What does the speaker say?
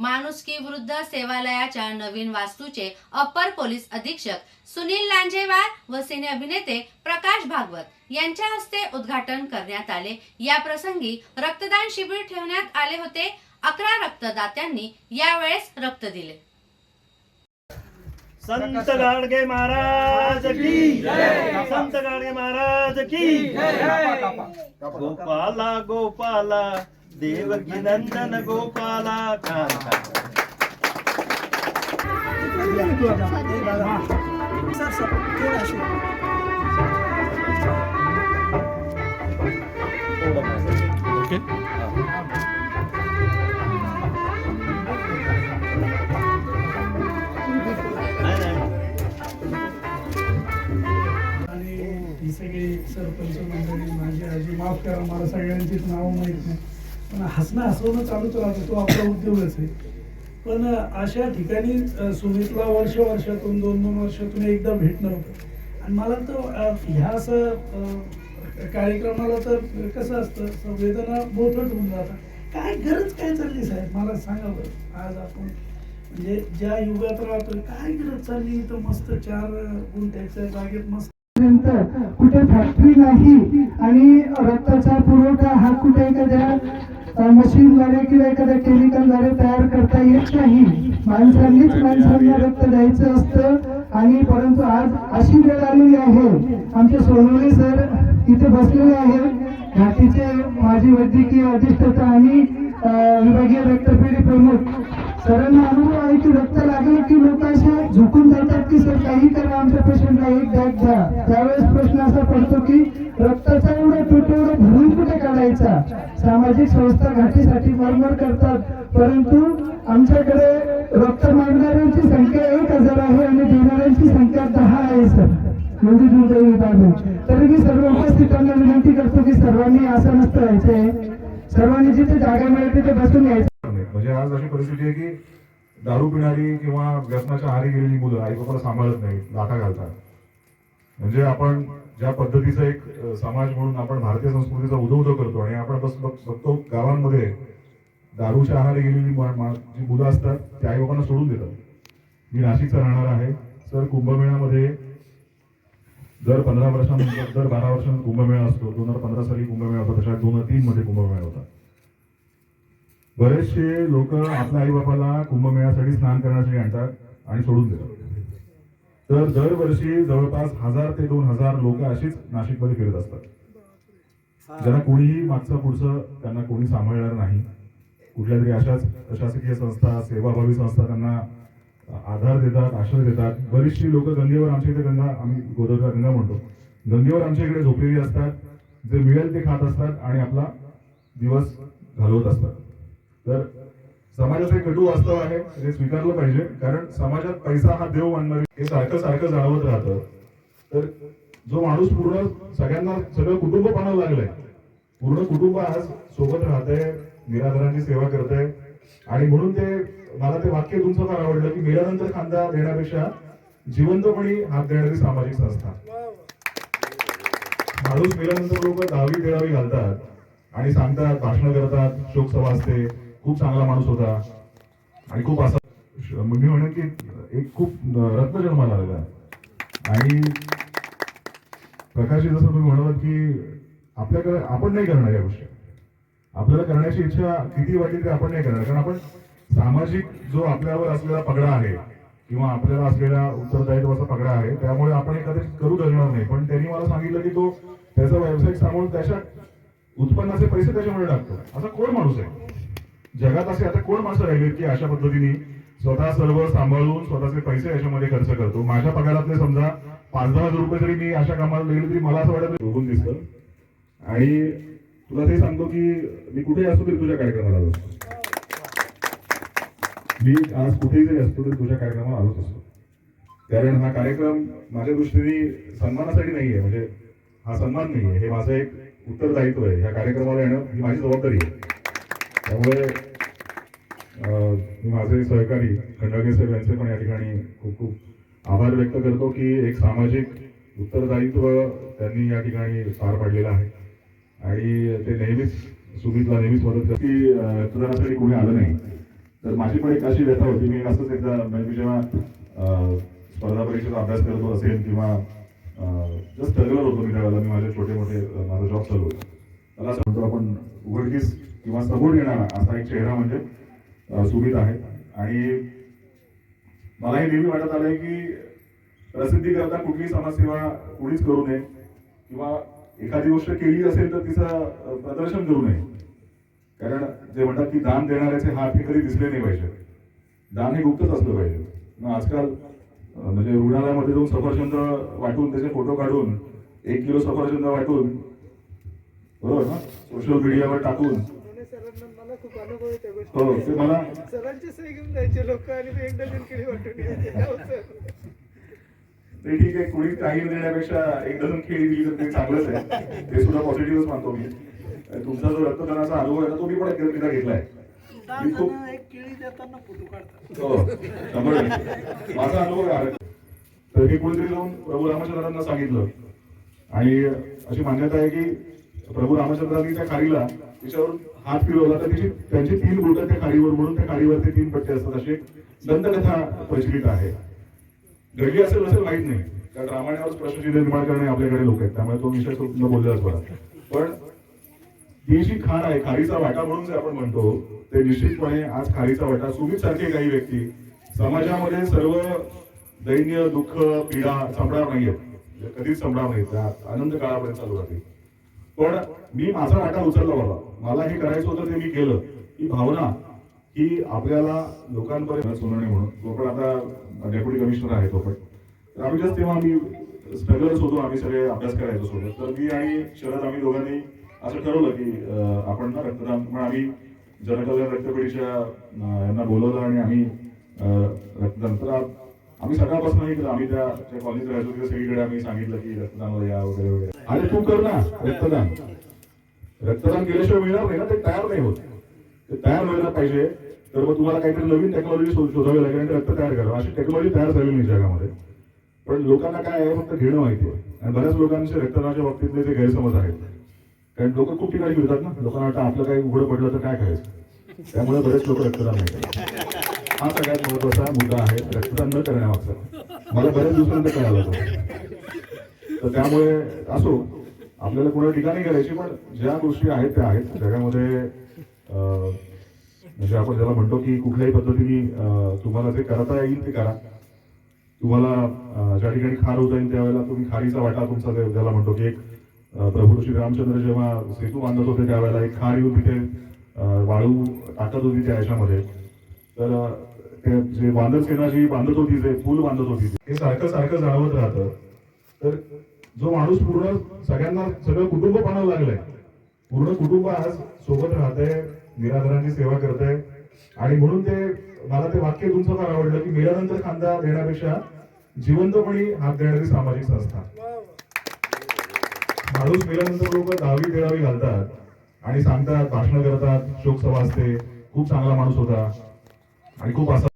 माणुसकी वृद्ध सेवालयाच्या नवीन वास्तूचे अप्पर पोलीस अधीक्षक सुनील लांजेवार व सिने अभिनेते प्रकाश भागवत यांच्या हस्ते उद्घाटन करण्यात आले. या प्रसंगी रक्तदान शिबिर ठेवण्यात आले होते. अकरा रक्तदात्यांनी यावेळेस रक्त दिले. संत गाडगे महाराज की संत गाडगे महाराज की गोपाला गोपाला देवकी नंदन गोपाला छान छान नाही, नाही. आणि ही सगळी सरपंच मंडळी माझी आजी माफ करा मला सगळ्यांचीच नावं माहीत नाही पण हसणं हसवणं चालूच राहतं तो आपला उद्योगच आहे. पण अशा ठिकाणी सुमितला वर्ष वर्षातून दोन दोन वर्षातून एकदा भेटणं होतं. आणि मला तर ह्या असं कार्यक्रमाला तर कसं असतं संवेदना बोथट होऊन जातात. काय गरज काय चालली साहेब? मला सांगा बरं. आज आपण म्हणजे ज्या युगात राहतो काय गरज चालली तर मस्त चार गुंठ्याच्या जागेत मस्त. कुठे फॅक्टरी नाही आणि रक्ताचा पुरवठा हा कुठे एखाद्या मशीनद्वारे किंवा एखाद्या केमिकलद्वारे तयार करता येत नाही. माणसांनीच माणसांना रक्त द्यायचं असतं आणि परंतु आज अशी वेळ आलेली आहे. आमचे सोनवणे सर इथे बसलेले आहेत. घाटीचे माजी वैद्यकीय अधिष्ठाता आणि विभागीय रक्तपेढी प्रमुख. सरांना अनुभव आहे की रक्त लागलं की लोक असे झुकून जातात की सर काही करा आमच्या पेशंटला एक बॅग द्या. त्यावेळेस प्रश्न असा पडतो की रक्ताचा एवढा तुटवडा भरून कुठे काढायचा? सामाजिक संस्था घाटीसाठी मरमर करतात. परंतु आमच्याकडे रक्त मागणाऱ्यांची संख्या एक हजार आहे आणि देणाऱ्यांची संख्या दहा आहे सर. एवढी दुर्दैवी बाब आहे तरी मी सर्व उपस्थितांना विनंती करतो की सर्वांनी असं नसतं व्हायचंय सर्वांनी जिथे जागा मिळेल तिथे बसून यायचं. म्हणजे आज अशी परिस्थिती आहे की दारू पिणारी किंवा व्यसनाच्या आहारी गेलेली मुलं आई बापाला सांभाळत नाही लाटा घालतात. म्हणजे आपण ज्या पद्धतीचा एक समाज म्हणून आपण भारतीय संस्कृतीचा उदो उदो करतो आणि आपण बघतो गावांमध्ये दारूच्या आहारी गेलेली जी मुलं असतात ते आई बाबांना सोडून देतात. मी नाशिकचा राहणार आहे. सर कुंभमेळ्यामध्ये दर पंधरा वर्षानंतर दर बारा वर्षांनंतर कुंभमेळा असतो. दोन हजार पंधरा साली कुंभमेळा होता. तशा दोन हजार तीन मध्ये कुंभमेळा होता. बरेचसे लोक आपल्या आई बापाला कुंभमेळ्यासाठी स्नान करण्यासाठी आणतात आणि सोडून देतात. तर दरवर्षी जवळपास हजार ते दोन हजार लोक अशीच नाशिकमध्ये फिरत असतात. ज्यांना कोणीही मागचं पुढचं त्यांना कोणी सांभाळणार नाही. कुठल्या तरी अशाच प्रशासकीय संस्था सेवाभावी संस्था त्यांना आधार देतात आश्रय देतात. बरीचशी लोक गंगेवर आमच्या इथे गंगा आम्ही गोदावरी गंगा म्हणतो. गंगेवर आमच्या इकडे झोपलेली असतात. जे मिळेल ते खात असतात आणि आपला दिवस घालवत असतात. तर समाजाचं एक कटू वास्तव आहे हे स्वीकारलं पाहिजे. कारण समाजात पैसा हा देव मानणारे हे सारखं सारखं जाणवत राहतं. तर जो माणूस पूर्ण सगळ्यांना सगळं कुटुंब पाहणं लागलंय पूर्ण कुटुंब आज सोबत राहतंय निराधारांची सेवा करतंय. आणि म्हणून ते मला ते वाक्य तुमचं फार आवडलं की मेल्यानंतर खांदा देण्यापेक्षा जिवंतपणी हात देणारी सामाजिक संस्था. माणूस मेल्यानंतर लोक दहावी तेरावी घालतात आणि सांगतात भाषण करतात शोकसभा असते. खूप चांगला माणूस होता. आणि खूप असा मी म्हणेन की एक खूप रत्न जन्माला आलेला आणि प्रकाशी जसं तुम्ही म्हणालात की आपल्याकडे आपण नाही करणार या गोष्टी. आपल्याला करण्याची इच्छा किती वाटेल ते आपण नाही करणार. कारण आपण सामाजिक जो आपल्यावर असलेला पगडा आहे किंवा आपल्याला असलेला उत्तरदायित्वाचा पगडा आहे त्यामुळे आपण एखादं करू धरणार नाही. पण त्यांनी मला सांगितलं की तो त्याचा व्यावसायिक सांभाळून त्याच्या उत्पन्नाचे पैसे त्याच्यामुळे टाकतो. असा कोण माणूस आहे? जगात असे आता कोण माणसं राहिले की अशा पद्धतीने स्वतः सर्व सांभाळून स्वतःचे पैसे याच्यामध्ये खर्च करतो? माझ्या पगारातले समजा पाच दहा हजार रुपये जरी मी अशा कामाला दिले तरी मला असं वाटत बघून दिसतं. आणि तुला ते सांगतो की मी कुठेही असतो तरी तुझ्या कार्यक्रमाला आलो असतो. मी आज कुठेही जरी असतो तरी तुझ्या कार्यक्रमाला आलोच असतो. कारण हा कार्यक्रम माझ्या दृष्टीने सन्मानासाठी नाही आहे म्हणजे हा सन्मान नाही आहे हे माझं एक उत्तरदायित्व आहे. ह्या कार्यक्रमाला येणं ही माझी जबाबदारी आहे. त्यामुळे मी माझे सहकारी खंडागे साहेब यांचे पण या ठिकाणी खूप खूप आभार व्यक्त करतो की एक सामाजिक उत्तरदायित्व त्यांनी या ठिकाणी पार पाडलेलं आहे. आणि ते नेहमीच सुमितला नेहमीच मदत करते की अं, कोणी आलं नाही. तर माझी पण एक अशी व्यथा होती. मी असंच एकदा म्हणजे मी जेव्हा स्पर्धा परीक्षेचा अभ्यास करत असेल किंवा जस्ट स्ट्रगलर होतो मी त्यावेळेला मी माझे छोटे मोठे माझा जॉब चालू होता. मला असं म्हणतो आपण उघडकीस किंवा समोर येणारा असा एक चेहरा म्हणजे सुमित आहे. आणि मला हे नेहमी वाटत आलंय की प्रसिद्धी करता कुठली समाजसेवा कुणीच करू नये किंवा एखादी गोष्ट केली असेल तर तिचं प्रदर्शन करू नये. कारण जे म्हणतात की दान देणाऱ्याचे हात हे कधी दिसले नाही पाहिजे दान हे गुप्तच असलं पाहिजे. मग आजकाल म्हणजे रुग्णालयामध्ये जाऊन सफरचंद वाटून त्याचे फोटो काढून एक किलो सफरचंद वाटून बरोबर ना? सोशल मीडियावर टाकून खूप अनुभव आहे त्या गोष्टी हो ते मला सरांची सही घेऊन जायचे लोक आणि ते एक डझन केळी वाटून यायचे. ते ठीक आहे कोणी काही देण्यापेक्षा एक डझन खेळी दिली तर ते चांगलंच आहे. ते सुद्धा पॉझिटिव्हच मानतो मी. तुमचा जो रक्तदानाचा अनुभव आहे तो मी पण एकदा घेतलाय मी खूप एक केळी देताना फोटो काढतात. हो शंभर टक्के. माझा अनुभव आहे. तर हे कोणीतरी जाऊन प्रभू रामचंद्रांना सांगितलं. आणि अशी मान्यता आहे की प्रभू रामचंद्रांनी त्या खारीला तिच्यावर हात फिरवला. तर त्याची त्यांची तीन बोटं त्या खारीवर म्हणून त्या खारीवरती तीन पट्टे असतात. अशी एक दंतकथा प्रचलित आहे. घडली असेल असेल माहीत नाही. कारण रामायणावर प्रश्नचिन्ह निर्माण करणे आपल्याकडे लोक आहेत. त्यामुळे तो विषय न बोललाच बरा. पण ही जी खाण आहे खारीचा वाटा म्हणून जे आपण म्हणतो ते निश्चितपणे आज खारीचा वाटा सुमित सारखे काही व्यक्ती समाजामध्ये सर्व दैन्य दुःख पीडा संपणार नाहीयेत. कधीच संपणार नाहीत आनंद काळापर्यंत चालू राहतील. पण मी माझा वाटा उचलला बाबा. मला हे करायचं होतं ते मी केलं. ही भावना ही आपल्याला लोकांपर्यंत सोनवणे म्हणून. तो पण आता डेप्युटी कमिशनर आहे तो पण. तर आम्ही जस्ट तेव्हा आम्ही स्ट्रगलच होतो. आम्ही सगळे अभ्यास करायचो सोबत. तर मी आणि शरद आम्ही दोघांनी असं ठरवलं की आपण ना रक्तदान पण आम्ही जनकल्याण रक्तपेढीच्या यांना बोलवलं आणि आम्ही रक्तदान. तर आम्ही सकाळपासून हे आम्ही त्या त्या कॉलनीत तिथे सगळीकडे आम्ही सांगितलं की रक्तदानाला या वगैरे वगैरे. अरे तू कर ना रक्तदान. रक्तदान केल्याशिवाय मिळणार नाही ना ते तयार नाही होत. ते तयार व्हायला पाहिजे. तर मग तुम्हाला काहीतरी नवीन टेक्नॉलॉजी शोधावी लागेल आणि रक्त तयार करा अशी टेक्नॉलॉजी तयार झाली नाही जगामध्ये. पण लोकांना काय आहे फक्त घेणं माहिती आहे. आणि बऱ्याच लोकांचे रक्तदानाच्या बाबतीतले ते गैरसमज आहेत. कारण लोक खूप ठिकाणी फिरतात ना. लोकांना वाटतं आपलं काही उघडं पडलं तर काय खायचं त्यामुळे बरेच लोक रक्तदान नाही करतात हा सगळ्यात महत्त्वाचा मुद्दा आहे रक्तदान न करण्यामागचा. मला बऱ्याच दिवसानंतर कळालं होतं. तर त्यामुळे असो आपल्याला कोणा ठिकाणी करायची पण ज्या गोष्टी आहेत त्या आहेत. जगामध्ये म्हणजे आपण ज्याला म्हणतो की कुठल्याही पद्धतीने तुम्हाला जे करता येईल ते करा. तुम्हाला ज्या ठिकाणी खार होता येईल त्यावेळेला तुम्ही खारीचा वाटा तुमचा ज्याला म्हणतो की एक अं, प्रभू श्री रामचंद्र जेव्हा सेतू बांधत होते त्यावेळेला एक खार येऊन तिथे वाळू टाकत होती त्या याच्यामध्ये. तर ते जे बांधत सेना जी बांधत होती जे पूल बांधत होती हे सारखं सारखं जाणवत राहतं. तर जो माणूस पूर्ण सगळ्यांना सगळं कुटुंब पाणायला लागलंय पूर्ण कुटुंब आज सोबत राहतंय निराधारांची सेवा करतंय. आणि म्हणून ते मला ते वाक्य तुमचं फार आवडलं की मेल्यानंतर खांदा देण्यापेक्षा जिवंतपणी हात देणारी सामाजिक संस्था. माणूस मेल्यानंतर लोक दहावी तेरावी घालतात आणि सांगतात भाषण करतात शोकसभा असते खूप चांगला माणूस होता. आणि खूप असा